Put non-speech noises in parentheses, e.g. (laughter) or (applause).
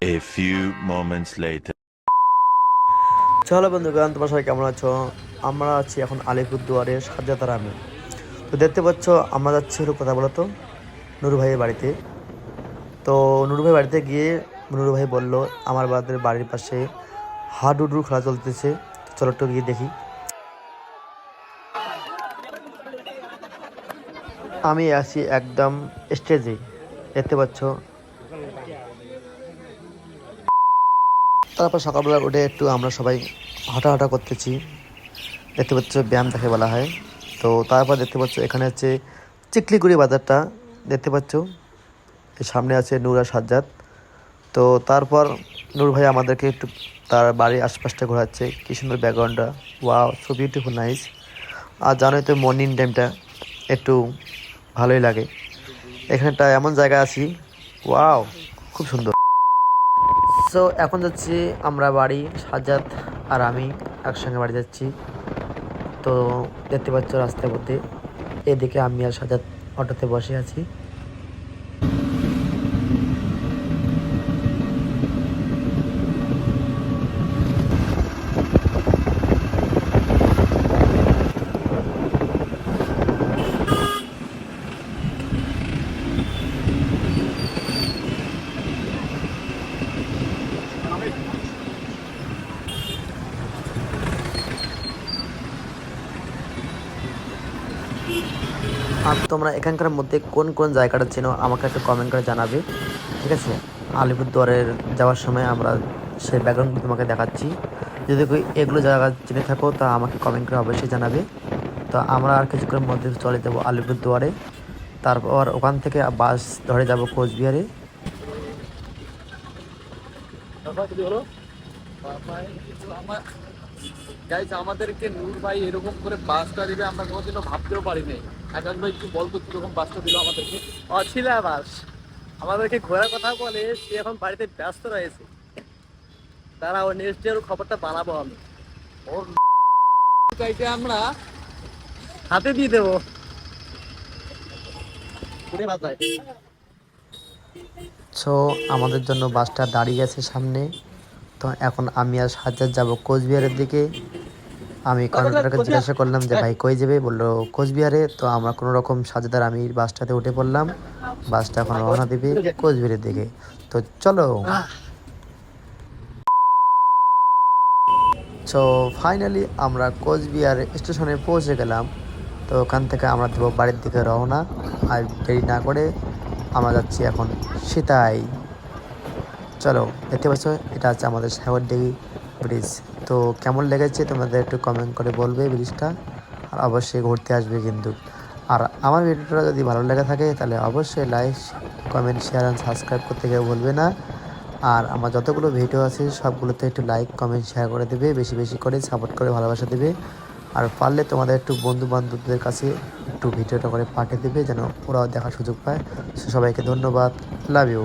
A few moments later. চলো বন্ধুগণ, তোমার সবাই কেমন আছো? আমরা আছি এখন আলিপুরদুয়ারে সাজাতার আমি। তো দেখতে পাচ্ছ, আমরা যাচ্ছি হলো কথা বলো তো? নুরু ভাইয়ের বাড়িতে। তো নুরু ভাই বাড়িতে গিয়ে নুরু ভাই বলল, আমার বাদের বাড়ির পাশে হাডুডু খেলা চলতেছে। চলো একটু গিয়ে দেখি। আমি আছি একদম স্টেজে। দেখতে পাচ্ছ তারপর সকালবেলা উঠে একটু আমরা সবাই হাঁটাহাঁটা করতেছি। দেখতে পাচ্ছ ব্যায়াম তাকে বলা হয়। তো তারপর দেখতে পাচ্ছ এখানে হচ্ছে চিকলিগুড়ি বাজারটা। দেখতে পাচ্ছ সামনে আছে নূর আর সাজ্জাদ। তো তারপর নূর ভাই আমাদেরকে একটু তার বাড়ির আশপাশটা ঘোরাচ্ছে। কি সুন্দর ব্যাকগ্রাউন্ডটা। ওয়াও, সো বিউটিফুল নাইস আর জানোই তো মর্নিং টাইমটা একটু ভালোই লাগে। এখানটা এমন জায়গায় আছি, ওয়াও, খুব সুন্দর। সো এখন যাচ্ছি আমরা বাড়ি সাজাদ আর আমি একসঙ্গে বাড়ি যাচ্ছি। তো দেখতে পাচ্ছ রাস্তার মধ্যে। এদিকে আমি আর সাজাদ অটোতে বসে আছি। আর তোমরা এখানকার মধ্যে কোন কোন জায়গাটা চেনো, আমাকে একটু কমেন্ট করে জানাবে, ঠিক আছে? আলিপুরদুয়ারের যাওয়ার সময় আমরা সেই ব্যাকগ্রাউন্ডগুলো তোমাকে দেখাচ্ছি। যদি এগুলো জায়গা চিনে থাকো, তা আমাকে কমেন্ট করে অবশ্যই জানাবে। তো আমরা আর কিছুক্ষণের মধ্যে চলে যাব আলিপুরদুয়ারে। তারপর ওখান থেকে বাস ধরে যাব কোচবিহারে। গাইজ আমাদেরকে নূর ভাই এরকম করে বাসটা দিবে আমরা কোনোদিনও ভাবতেও পারিনি। আকাশ ভাই একটু বলতো কীরকম বাসটা দিল আমাদেরকে। অছিলা বাস আমাদেরকে ঘোরার কথা বলে সে এখন বাড়িতে ব্যস্ত রয়েছে। তারা ও নেক্সট ডে খবরটা বানাবো আমি। ওর (laughs) আমরা হাতে দিয়ে দেবো। সো আমাদের জন্য বাসটা দাঁড়িয়ে আছে সামনে। তো এখন আমি আর সাজ্জাদ যাব কোচবিহারের দিকে। আমি কন্ডাক্টরকে জিজ্ঞাসা করলাম যে, ভাই, কই যাবে? বলল, কোচবিহারে। তো আমরা কোনো রকম সাজেদার আমি বাসটাতে উঠে পড়লাম। বাসটা এখন রওনা দিবে কোচবিহারের দিকে। তো চলো। সো ফাইনালি আমরা কোচবিহার স্টেশনে পৌঁছে গেলাম। তো ওখান থেকে আমরা দেবো বাড়ির দিকে রওনা। আর দেরি না করে আমরা যাচ্ছি এখন সীতাই। চলো, দেখতে পাচ্ছ, এটা হচ্ছে আমাদের সাগরডিঘি ব্রিজ। তো কেমন লেগেছে তোমাদের একটু কমেন্ট করে বলবে ব্রিজটা, আর অবশ্যই ঘুরতে আসবে কিন্তু। আর আমার ভিডিওটা যদি ভালো লেগে থাকে, তাহলে অবশ্যই like comment share and subscribe করতে কেউ বলবে না। আর আমার যতগুলো ভিডিও আছে, সবগুলোতে একটু লাইক কমেন্ট শেয়ার করে দেবে, বেশি বেশি করে সাপোর্ট করে ভালোবাসা দেবে। আর পারলে তোমাদের একটু বন্ধু বান্ধবদের কাছে একটু ভিডিওটা করে পাঠিয়ে দেবে, যেন ওরাও দেখার সুযোগ পায়। সবাইকে ধন্যবাদ লাভ ইউ